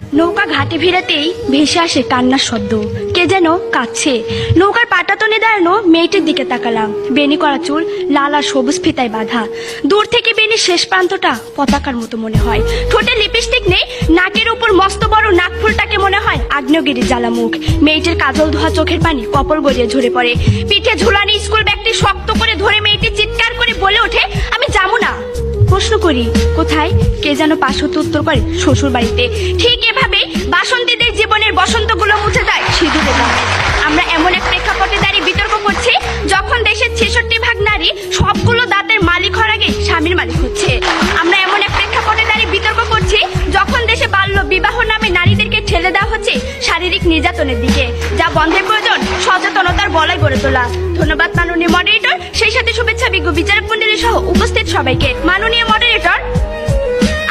নৌকা ঘাটে ভিড়াতেই ভেসে আসে কান্নার শব্দ। কে যেন কাচ্ছে নৌকার পাটা পাটাতনে দাঁড়ানো মেয়েটির দিকে তাকালাম। বেনি করা চুল লাল আর সবুজ ফিতায় বাঁধা। দূর থেকে বেনির শেষ প্রান্তটা পতাকার মতো মনে হয়। ঠোঁটে লিপস্টিক নেই, নাকের উপর মস্ত বড় নাকফুলটাকে মনে হয় আগ্নেয়গিরির জ্বালা মুখ মেয়েটির কাজল ধোয়া চোখের পানি কপর গড়িয়ে ঝরে পড়ে। পিঠে ঝুলানি স্কুল ব্যাগটি শক্ত করে ধরে মেয়েটি চিৎকার করে বলে ওঠে, আমি যাব না। প্রশ্ন করি, কোথায়? কে যেন পাশত উত্তর করে শ্বশুর বাড়িতে ঠিক এভাবে বাসন্তীদের জীবনের বসন্তগুলো মুছে যায় সিঁদুরে আমরা এমন এক প্রেক্ষাপটে দাঁড়িয়ে বিতর্ক করছি, যখন দেশের ছেষট্টি ভাগ নারী সবগুলো দাঁতের মালিক হওয়ার আগে স্বামীর মালিক হচ্ছে। আমরা এমন এক প্রেক্ষাপটে দাঁড়িয়ে বিতর্ক করছি, যখন দেশে বাল্য বিবাহ নামে নারীদেরকে ঠেলে দেওয়া হচ্ছে শারীরিক নির্যাতনের দিকে, যা বন্ধের বলাই গড়ে তোলা। ধন্যবাদ, মাননীয় মডারেটর সেই সাথে শুভেচ্ছা, বিজ্ঞ বিচারক মন্ডলী সহ উপস্থিত সবাইকে। মাননীয় মডারেটর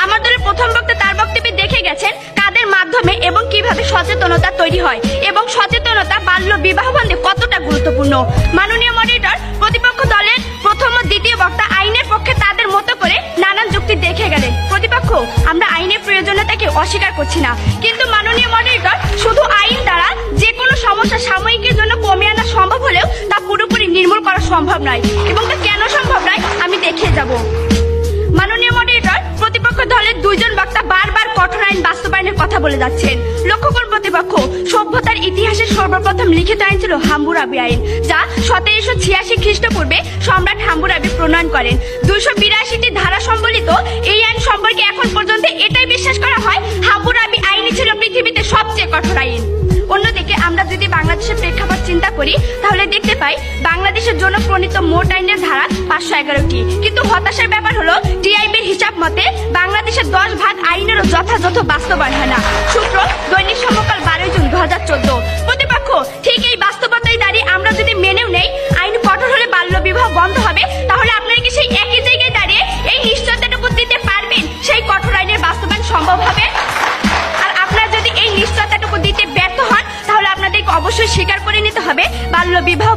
আমার দলের প্রথম বক্তা তার বক্তব্যে দেখে গেছেন কাদের মাধ্যমে এবং কীভাবে সচেতনতা তৈরি হয় এবং সচেতনতা বাল্য বিবাহ বন্ধে কতটা গুরুত্বপূর্ণ। মাননীয় মডারেটর প্রতিপক্ষ দলের প্রথম ও দ্বিতীয় বক্তা আইনের পক্ষে তাদের মতো করে নানান যুক্তি দেখে গেলেন। প্রতিপক্ষ, আমরা আইনের প্রয়োজনীয়তাকে অস্বীকার করছি না। কিন্তু মাননীয় মডারেটর শুধু আইন দ্বারা যে কোনো সমস্যা সাময়িকের জন্য কমে সম্ভব হলেও তা পুরোপুরি নির্মূল করা সম্ভব নয়। এবং তা কেন সম্ভব নয়, আমি দেখে যাব। মাননীয় মডারেটর প্রতিপক্ষ দলের দুইজন বক্তা বারবার কঠোর আইন বাস্তবায়নের কথা বলে যাচ্ছেন। লক্ষ্য করুন প্রতিপক্ষ, সভ্যতার ইতিহাসের সর্বপ্রথম লিখিত আইন ছিল হাম্বুরাবি আইন, যা সতেরোশো ছিয়াশি খ্রিস্টপূর্বে সম্রাট হাম্বুরাবি প্রণয়ন করেন। দুইশো বিরাশিটি ধারা সম্বলিত এই আইন সম্পর্কে এখন পর্যন্ত এটাই বিশ্বাস করা হয় হাম্বুরাবি আইনই ছিল পৃথিবীতে সবচেয়ে কঠোর আইন। আমরা যদি বাংলাদেশের প্রেক্ষাপট চিন্তা করি, তাহলে দেখতে পাই বাংলাদেশের জন্য প্রণীত মোট আইনের ধারা পাঁচশো এগারোটি। কিন্তু হতাশার ব্যাপার হলো, টিআইবির হিসাব মতে বাংলাদেশের দশ ভাগ আইনেরও যথাযথ বাস্তবায়ন হয় না। সূত্র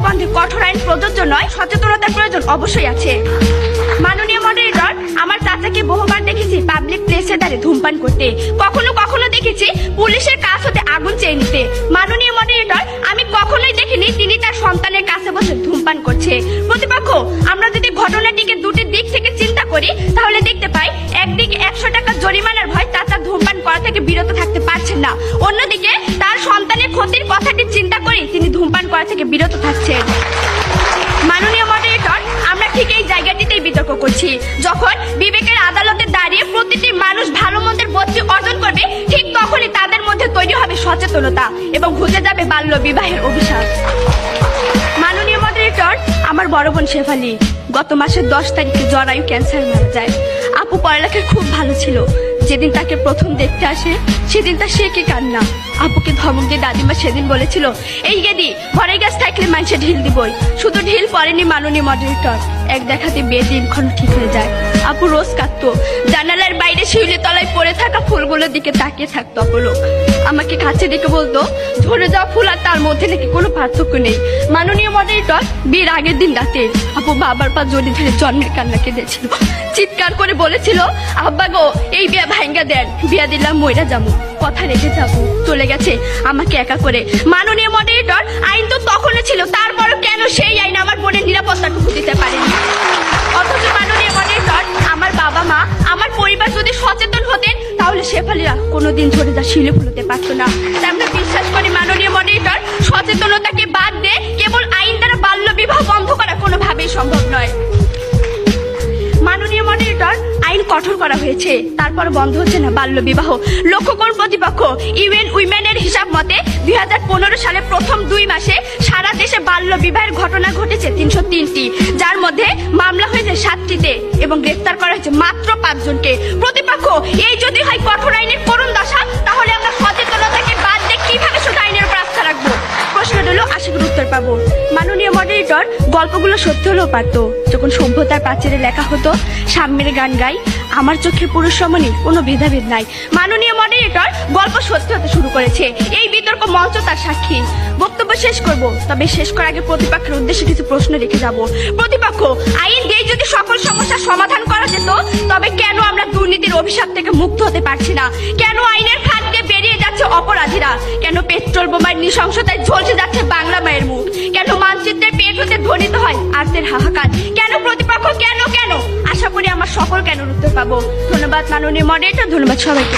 বাল্য কঠোর আইন প্রযোজ্য নয়, সচেতনতার প্রয়োজন অবশ্যই আছে। মাননীয় মডারেটর আমার চাচাকে বহুবার দেখেছি পাবলিক প্লেসে দাঁড়িয়ে ধূমপান করতে। কখনো কখনো দেখেছি পুলিশের কাছ হতে আগুন চেয়ে নিতে। মাননীয় মডারেটর আমি কখনোই দেখিনি তিনি তার সন্তানের কাছে বসে ধূমপান করছে। প্রতিপক্ষ, আমরা যদি ঘটনাটিকে দুটি দিক থেকে চিন্তা করি, তাহলে দেখতে পাই একদিকে একশো টাকা জরিমানার ভয় চাচা ধূমপান করা থেকে বিরত থাকতে পারছেন না। অন্যদিকে তার সন্তানের ক্ষতির কথাটি চিন্তা করে তিনি ধূমপান করা থেকে বিরত থাকছেন। মাননীয় মডারেটর আমরা ঠিক এই জায়গাটিতেই বিতর্ক করছি। যখন বিবেকের আদালতে দাঁড়িয়ে প্রতিটি মানুষ ভালো মন্দের বোধটি অর্জন করবে, ঠিক তখনই তাদের মধ্যে তৈরি হবে সচেতনতা এবং ঘুচে যাবে বাল্য বিবাহের অভিশাপ। মাননীয় মডারেটর আমার বড় বোন শেফালি, গত মাসের দশ তারিখে জরায়ু ক্যান্সার মারা যায়। আপু পড়ালেখায় খুব ভালো ছিল। যেদিন তাকে প্রথম দেখতে আসে, সেদিন তার সে কে কান্না আপুকে ধমক দিয়ে দাদিমা সেদিন বলেছিল, এই গেদি, ঘরে গাছ থাকলে মানুষে ঢিল দিবই। শুধু ঢিল পড়েনি মাননীয় মডারেটর এক দেখাতে বিয়ে দিনক্ষণ ঠিক হয়ে যায়। আপু রোজ কাঁদত। জানালার বাইরে শিউলি তলায় পড়ে থাকা ফুলগুলোর দিকে তাকিয়ে থাকতো অপলোক। আমাকে কাছে দেখে বলতো ঝরে যাওয়া ফুল আর তার মধ্যে নাকি কোনো পার্থক্য নেই। মাননীয় মডারেটর বিয়ের আগের দিন রাতে আপু বাবার পা জড়ি ধরে জন্মের কান্না কেঁদেছিল। চিৎকার করে বলেছিল, আব্বা গো, এই বিয়া ভাঙ্গা দেন, বিয়া দিলাম, মইরা যাব। কথা রেখে যাব, চলে গেছে আমাকে একা করে। মাননীয় মডারেটর আইন তো তখনও ছিল, তারপরও কেন সেই আইন আমার বোনের নিরাপত্তাটুকু দিতে পারেনি? অথচ মাননীয় মডারেটর আমার বাবা মা, আমার পরিবার যদি সচেতন হতেন, তাহলে শেফালিরা কোনোদিন ঝরে যা শিলে ফুলতে পারতো না। সম্ভব নয়। মাননীয় মডারেটর আইন কঠোর করা হয়েছে। তারপর বন্ধ হচ্ছে না বাল্য বিবাহ লক্ষ্য করুন প্রতিপক্ষ, ইউএন উইমেনের হিসাব মতে, দুই হাজার পনেরো সালে প্রথম দুই মাসে সারা দেশে বাল্য বিবাহের ঘটনা ঘটেছে তিনশো তিনটি। যার মধ্যে মামলা হয়েছে সাতটিতে এবং গ্রেফতার করা হয়েছে মাত্র পাঁচজনকে। প্রতিপক্ষ, এই যদি হয় কঠোর আইনের করুণ দশা উত্তর পাবো। মাননীয় মডারেটর গল্পগুলো সত্যি হলেও পারতো। যখন সভ্যতার প্রাচীরে লেখা হতো, সাম্যের গান গাই, আমার চোখে পুরুষ সমনে কোনো ভেদাভেদ নাই। মাননীয় মডারেটর গল্প সত্যি হতে শুরু করেছে। এই বিতর্ক মঞ্চ তার সাক্ষী। বক্তব্য শেষ করব, তবে শেষ করার আগে প্রতিপক্ষের উদ্দেশ্যে কিছু প্রশ্ন রেখে যাব। প্রতিপক্ষ, আইন দিয়ে যদি সকল সমস্যার সমাধান করা যেত, তবে কেন আমরা দুর্নীতির অভিশাপ থেকে মুক্ত হতে পারছি না? কেন আইনের যাচ্ছে অপরাধীরা। কেন পেট্রোল বোমার নৃশংসতায় ঝলসে যাচ্ছে বাংলা মায়ের মুখ? কেন মানচিত্রের পেট হতে ধ্বনিত হয় আর্থের হাহাকার? কেন প্রতিপক্ষ কেন কেন? আশা করি আমার সকল কেন উত্তর পাবো। ধন্যবাদ মাননীয় মডেলটা ধন্যবাদ সবাইকে।